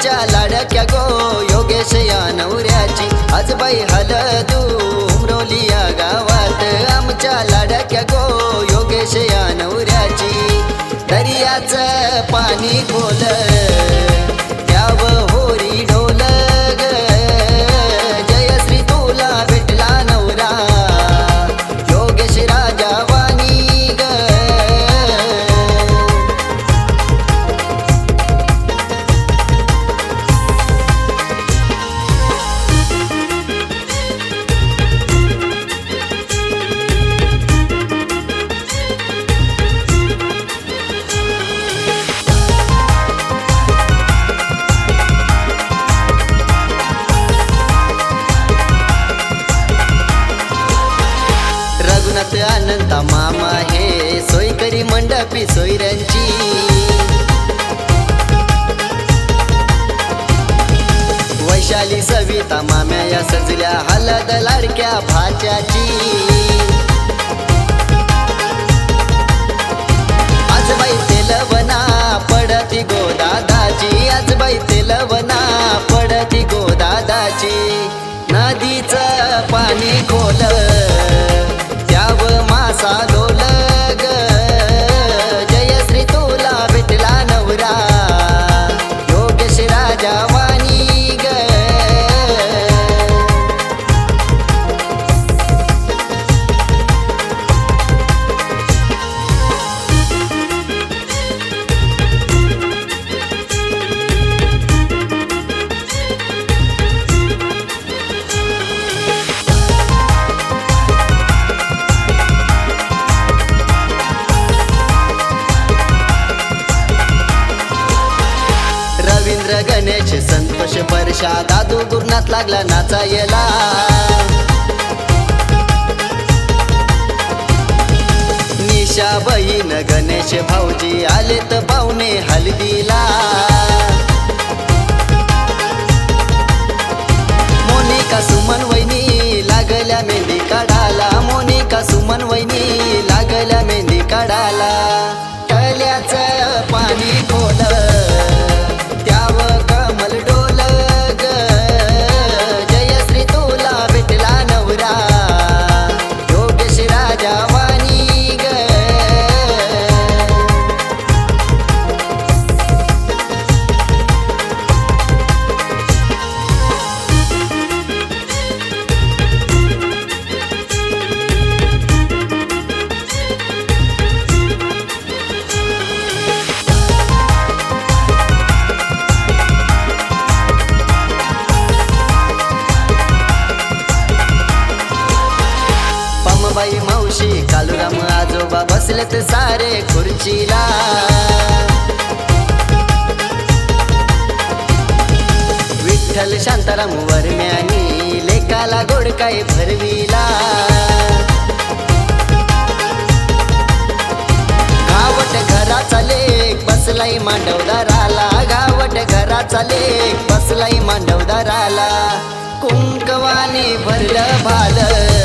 आमच्या लाडक्या गो योगेश या नवऱ्याची. आज बाई तू उडवली या गावात. आमच्या लाडक्या गो योगेश या नवऱ्याची. दर्याचं पाणी खोल. अनंता मामा हे सोयकरी मंडपी सोयऱ्यांची. वैशाली सविता माम्या या सजल्या हलद लाडक्या भाच्याची. आजबाई तेलवना पडती गोदादाची. आजबाई तेलवना पडती संतोष परशा दादू गुरनाथ लागला नाचायला निशा बहीण गणेश भाऊजी आले तर बसलेत सारे खुर्चीला. विठ्ठल शांताराम वरम्यानी लेकाला गोड काय भरविला. गावट घराचा लेख बसलाई मांडवदाराला गावट घराचा लेख बसलाई मांडवदाराला कुंकवाने भरलं भालं.